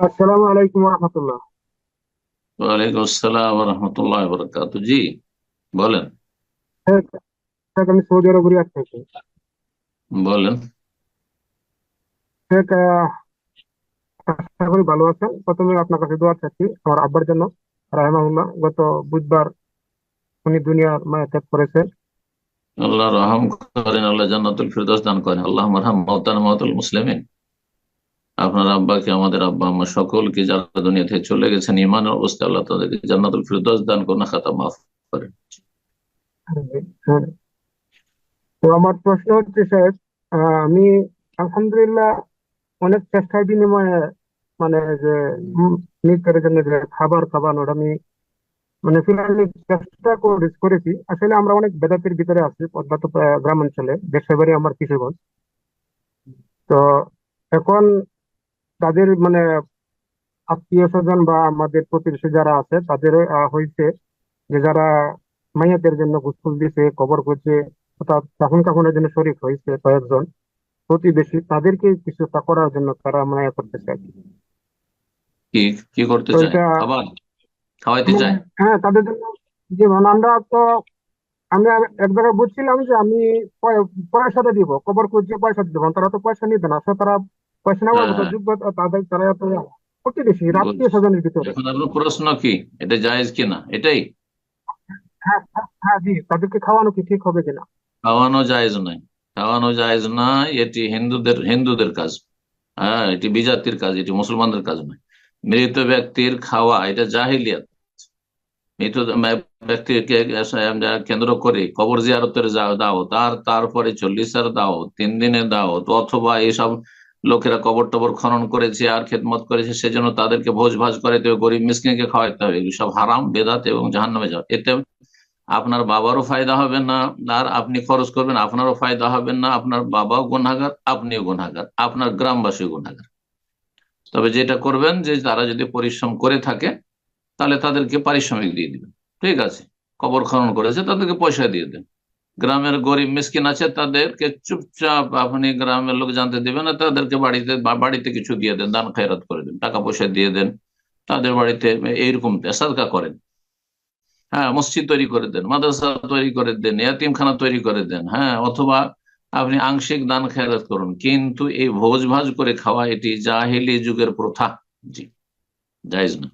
আসসালামু আলাইকুম রহমতুল্লাহ। ওয়ালাইকুম আসসালাম রহমতুল্লাহ বরকাত জি বলেন। শেখ, আমি সৌদি আরব রিয়াদ থেকে বলেন। আশা করি ভালো আছেন। প্রথমে আপনার কাছে দোয়া চাচ্ছি আমার আব্বার জন্য। রাহেমাহুল্লাহ গত বুধবার উনি দুনিয়ার মায়া ত্যাগ করেছেন। আল্লাহ রহম করেন আল্লাহ জান্নাতুল ফিরদৌস দান করেন। আল্লাহ মারহাম মাওতানা মাওতুল মুসলিমিন। আপনার আব্বাকে আমাদের আব্বা আম্মা সকলকে যারা দুনিয়া থেকে চলে গেছেন ইমানের অবস্থা আল্লাহ তাদেরকে জান্নাতুল ফিরদৌস দান করুন খাতা মাফ করেন হ্যাঁ। তো আমার প্রশ্ন হচ্ছে আহ, আমি আলহামদুলিল্লাহ অনেক চেষ্টার বিনিময়ে মানে যে নিজের জন্য যে খাবার খাওয়ানোর আমি মানে ফিলহাল চেষ্টা করে- করেছি। আসলে আমরা অনেক বেদাতের ভিতরে আছি অত্যন্ত গ্রামাঞ্চলে দেশের বাড়ি আমার কিশোরগঞ্জ তো এখন তাদের মানে আত্মীয় স্বজন বা আমাদের প্রতিবেশী যারা আছে তাদের হয়েছে যে যারা মাইয়াতের জন্য গোসল দিছে কবর করছে অর্থাৎ দাফন কাফনের জন্য শরীক হয়েছে কয়েকজন প্রতিবেশী তাদেরকে কিছুটা করার জন্য তারা মায়া কি। কি কি করতে চায়? খাবার? খাওয়াইতে চায়? হ্যাঁ তাদের জন্য যেমন আমরা তো আমি এক জায়গায় বুঝছিলাম যে আমি পয়সাটা দিব কবর করছে পয়সা দিব তারা তো পয়সা নিবে না আসলে তারা হ্যাঁ হ্যাঁ। যোগ্য তাদের তারা প্রতিবেশী আত্মীয় স্বজনের ভিতরে। এখন আপনার প্রশ্ন কি? এটা জায়েজ কিনা? এটাই? হ্যাঁ জি তাদেরকে খাওয়ানো কি ঠিক হবে কিনা? খাওয়ানো জায়েজ নয়। খাওয়ানো জায়েজ নয় এটি হিন্দুদের হিন্দুদের কাজ। হ্যাঁ এটি বিজাতির কাজ এটি মুসলমানদের কাজ নয়। মৃত ব্যক্তির খাওয়া এটা জাহিলিয়াত। মৃত ব্যক্তিকে কেন্দ্র করে কবর জিয়ারতের দাও তার তারপরে চল্লিশের দাও তিন দিনের দাও অথবা এইসব লোকেরা কবর টবর খনন করেছে, আর খেদমত করেছে, সেজন্য তাদেরকে ভোজ ভাজ করে, তো গরিব মিসকিনকে খাওয়াইতে হবে। এগুলো সব হারাম, বেদাত এবং জাহান্নামে যাও এতে আপনার বাবারও ফায়দা হবে না, আর আপনি খরচ করবেন, আপনারও ফায়দা হবে না। আপনার বাবাও গুনাগার আপনিও গুনাগার আপনার গ্রামবাসীও গুনাগার তবে যেটা করবেন, যে তারা যদি পরিশ্রম করে থাকে, তাহলে তাদেরকে পারিশ্রমিক দিয়ে দিবেন। ঠিক আছে? কবর খনন করেছে, তাদেরকে পয়সা দিয়ে দেন। গ্রামের গরিব মিসকিন আছে, তাদেরকে চুপচাপ আপনি গ্রামের লোক জানতে দেবেন না, তাদেরকে বাড়িতে বাড়িতে কিছু দিয়ে দেন, দান খয়রাত করে দেন, টাকা পয়সা দিয়ে দেন, তাদের বাড়িতে এইরকম সাদকা করেন। হ্যাঁ মসজিদ তৈরি করে দেন, মাদ্রাসা তৈরি করে দেন এতিমখানা তৈরি করে দেন হ্যাঁ অথবা আপনি আংশিক দান খেয়ারত করুন, কিন্তু এই ভোজ ভাজ করে খাওয়া এটি জাহিলি যুগের প্রথা। জি, জায়েজ না।